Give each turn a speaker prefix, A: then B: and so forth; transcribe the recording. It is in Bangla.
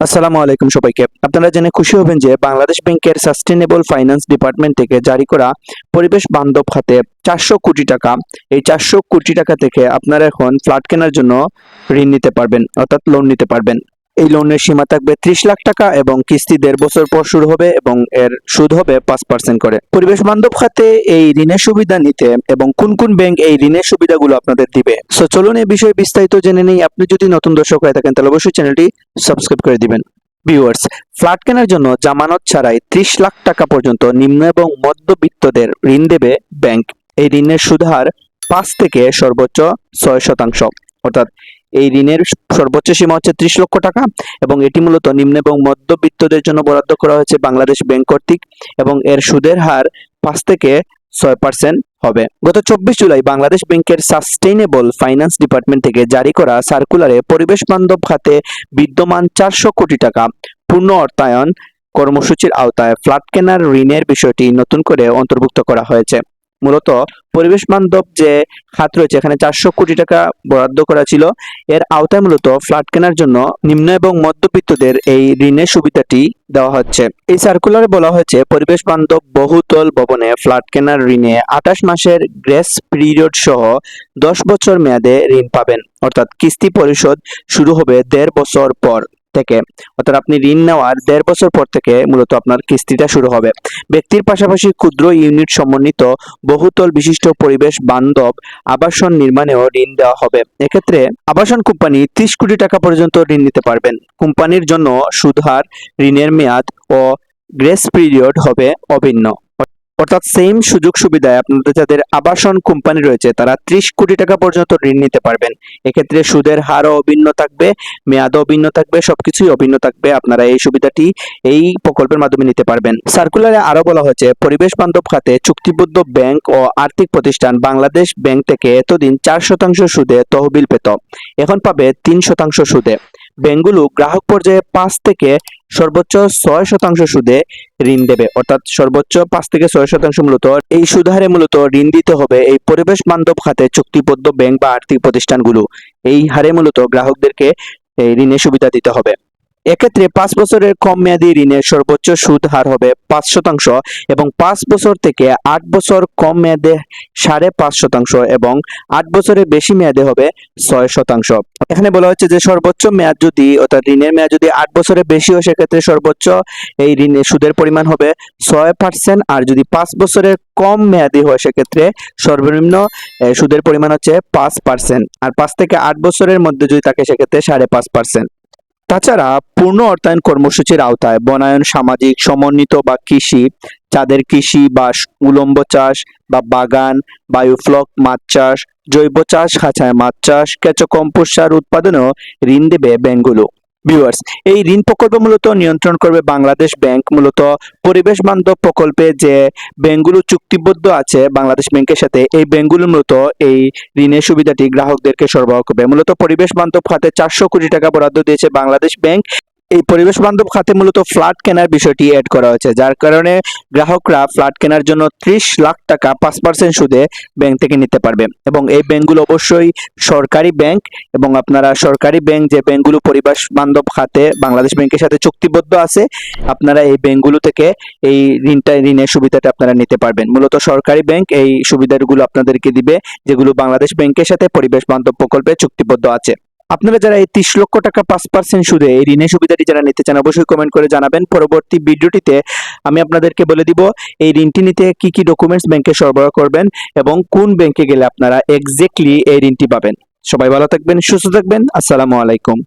A: আসসালামু আলাইকুম সবাইকে। আপনারা জেনে খুশি হবেন যে বাংলাদেশ ব্যাংকের সাস্টেনেবল ফাইন্যান্স ডিপার্টমেন্ট থেকে জারি করা পরিবেশ বান্ধব খাতে চারশো কোটি টাকা, এই চারশো কোটি টাকা থেকে আপনারা এখন ফ্ল্যাট কেনার জন্য ঋণ নিতে পারবেন, অর্থাৎ লোন নিতে পারবেন। এই লোনের সীমা থাকবে ত্রিশ লাখ টাকা এবং কিস্তি দেড় বছর পর শুরু হবে এবং এর সুদ হবে পাঁচ পার্সেন্ট করে। পরিবেশ বান্ধব খাতে এই ঋণের সুবিধা নিতে এবং কোন কোন ব্যাংক এই ঋণের সুবিধাগুলো আপনাদের দিবে? সো চলুন এই বিষয়ে বিস্তারিত জেনে নেই। আপনি যদি নতুন দর্শক হয়ে থাকেন, তাহলে অবশ্যই চ্যানেলটি সাবস্ক্রাইব করে দিবেন। ভিউয়ার্স ফ্ল্যাট কেনার জন্য জামানত ছাড়াই ত্রিশ লাখ টাকা পর্যন্ত নিম্ন এবং মধ্যবিত্তদের ঋণ দেবে ব্যাংক এই ঋণের সুদহার পাঁচ থেকে সর্বোচ্চ ছয় শতাংশ। অর্থাৎ এই ঋণের সর্বোচ্চ সীমা হচ্ছে ত্রিশ লক্ষ টাকা এবং এটি মূলত নিম্ন এবং মধ্যবিত্তদের জন্য বরাদ্দ করা হয়েছে বাংলাদেশ ব্যাংক কর্তৃক এবং এর সুদের হার পাঁচ থেকে ছয় পার্সেন্ট হবে। গত চব্বিশ জুলাই বাংলাদেশ ব্যাংকের সাস্টেইনেবল ফাইন্যান্স ডিপার্টমেন্ট থেকে জারি করা সার্কুলারে পরিবেশ বান্ধব খাতে বিদ্যমান চারশো কোটি টাকা পূর্ণ অর্থায়ন কর্মসূচির আওতায় ফ্ল্যাট কেনার ঋণের বিষয়টি নতুন করে অন্তর্ভুক্ত করা হয়েছে। মূলত পরিবেশ বান্ধব যে খাত রয়েছে, এখানে চারশো কোটি টাকা বরাদ্দ করা ছিল। এর আওতায় মূলত ফ্ল্যাট কেনার জন্য নিম্ন এবং মধ্যবিত্তদের এই ঋণের সুবিধাটি দেওয়া হচ্ছে। এই সার্কুলারে বলা হয়েছে, পরিবেশ বান্ধব বহুতল ভবনে ফ্ল্যাট কেনার ঋণে আঠাশ মাসের গ্রেস পিরিয়ড সহ দশ বছর মেয়াদে ঋণ পাবেন। অর্থাৎ কিস্তি পরিশোধ শুরু হবে দেড় বছর পর। থেকে, অর্থাৎ আপনি ঋণ নেওয়ার দেড় বছর পর থেকে মূলত আপনার কিস্তিটা শুরু হবে। ব্যক্তির পাশাপাশি ক্ষুদ্র ইউনিট সমন্বিত বহুতল বিশিষ্ট পরিবেশ বান্ধব আবাসন নির্মাণেও ঋণ দেওয়া হবে। এক্ষেত্রে আবাসন কোম্পানি ত্রিশ কোটি টাকা পর্যন্ত ঋণ নিতে পারবেন। কোম্পানির জন্য সুদহার ঋণের মেয়াদ ও গ্রেস পিরিয়ড হবে অভিন্ন। অর্থাৎ সেম সুযোগ সুবিধায় আপনাদের যাদের আবাসন কোম্পানি রয়েছে, তারা ত্রিশ কোটি টাকা পর্যন্ত ঋণ নিতে পারবেন। এক্ষেত্রে সুদের হারও অভিন্ন থাকবে, মেয়াদও অভিন্ন থাকবে, সবকিছুই অভিন্ন থাকবে। আপনারা এই সুবিধাটি এই প্রকল্পের মাধ্যমে নিতে পারবেন। সার্কুলারে আরও বলা হয়েছে, পরিবেশ বান্ধব খাতে চুক্তিবদ্ধ ব্যাংক ও আর্থিক প্রতিষ্ঠান বাংলাদেশ ব্যাংক থেকে এতদিন চার শতাংশ সুদে তহবিল পেত। এখন পাবে তিন শতাংশ সুদে। ব্যাংকগুলো গ্রাহক পর্যায়ে পাঁচ থেকে সর্বোচ্চ ছয় শতাংশ সুদে ঋণ দেবে। অর্থাৎ সর্বোচ্চ পাঁচ থেকে ছয় শতাংশ মূলত এই সুদহারে মূলত ঋণ দিতে হবে এই পরিবেশ বান্ধব খাতে চুক্তিবদ্ধ ব্যাংক বা আর্থিক প্রতিষ্ঠানগুলো। এই হারে মূলত গ্রাহকদেরকে এই ঋণের সুবিধা দিতে হবে। এক্ষেত্রে পাঁচ বছরের কম মেয়াদী ঋণের সর্বোচ্চ সুদ হার হবে পাঁচ শতাংশ এবং পাঁচ বছর থেকে আট বছর কম মেয়াদে সাড়ে পাঁচ শতাংশ এবং আট বছরের বেশি মেয়াদে হবে ছয় শতাংশ। এখানে বলা হচ্ছে যে সর্বোচ্চ মেয়াদ যদি, অর্থাৎ ঋণের মেয়াদ যদি আট বছরের বেশি হয়, সেক্ষেত্রে সর্বোচ্চ এই ঋণের সুদের পরিমাণ হবে ছয় পার্সেন্ট আর যদি পাঁচ বছরের কম মেয়াদি হয়, সেক্ষেত্রে সর্বনিম্ন সুদের পরিমাণ হচ্ছে পাঁচ পার্সেন্ট। আর পাঁচ থেকে আট বছরের মধ্যে যদি থাকে, সেক্ষেত্রে সাড়ে পাঁচ পার্সেন্ট। তাছাড়া পূর্ণ অর্থায়ন কর্মসূচির আওতায় বনায়ন, সামাজিক, সমন্বিত বা কৃষি, চাঁদের কৃষি বা উলম্ব চাষ বা বাগান, বায়ুফ্লক, মাছ চাষ, জৈব চাষ, খাঁচায় মাছ চাষ, কেঁচো, কম্পোস্ট সার উৎপাদনেও ঋণ দেবে ব্যাংকগুলো ভিউয়ার্স এই ঋণ প্রকল্প মূলত নিয়ন্ত্রণ করবে বাংলাদেশ ব্যাংক, মূলত পরিবেশ বান্ধব প্রকল্পে যে ব্যাংকগুলো চুক্তিবদ্ধ আছে বাংলাদেশ ব্যাংকের সাথে, এই ব্যাংকগুলো মূলত এই ঋণের সুবিধাটি গ্রাহকদেরকে সরবরাহ করবে। মূলত পরিবেশ বান্ধব খাতে চারশো কোটি টাকা বরাদ্দ দিয়েছে বাংলাদেশ ব্যাংক। এই পরিবেশ বান্ধব খাতে মূলত ফ্ল্যাট কেনার বিষয়টি অ্যাড করা হয়েছে, যার কারণে গ্রাহকরা ফ্ল্যাট কেনার জন্য ত্রিশ লাখ টাকা পাঁচ পার্সেন্ট সুদে ব্যাংক থেকে নিতে পারবে। এবং এই ব্যাংকগুলো অবশ্যই সরকারি ব্যাংক এবং আপনারা সরকারি ব্যাংক যে ব্যাংকগুলো পরিবেশ বান্ধব খাতে বাংলাদেশ ব্যাংকের সাথে চুক্তিবদ্ধ আছে, আপনারা এই ব্যাংকগুলো থেকে এই ঋণটা, ঋণের সুবিধাটা আপনারা নিতে পারবেন। মূলত সরকারি ব্যাংক এই সুবিধাগুলো আপনাদেরকে দিবে, যেগুলো বাংলাদেশ ব্যাংকের সাথে পরিবেশ বান্ধব প্রকল্পে চুক্তিবদ্ধ আছে। আপনারা যারা এই ত্রিশ লক্ষ টাকা পাঁচ পার্সেন্ট সুদে এই ঋণের সুবিধাটি যারা নিতে চান, অবশ্যই কমেন্ট করে জানাবেন। পরবর্তী ভিডিওটিতে আমি আপনাদেরকে বলে দিব, এই ঋণটি নিতে কি কি ডকুমেন্টস ব্যাংকে সরবরাহ করবেন এবং কোন ব্যাংকে গেলে আপনারা এক্স্যাক্টলি এই ঋণটি পাবেন। সবাই ভালো থাকবেন, সুস্থ থাকবেন। আসসালামু আলাইকুম।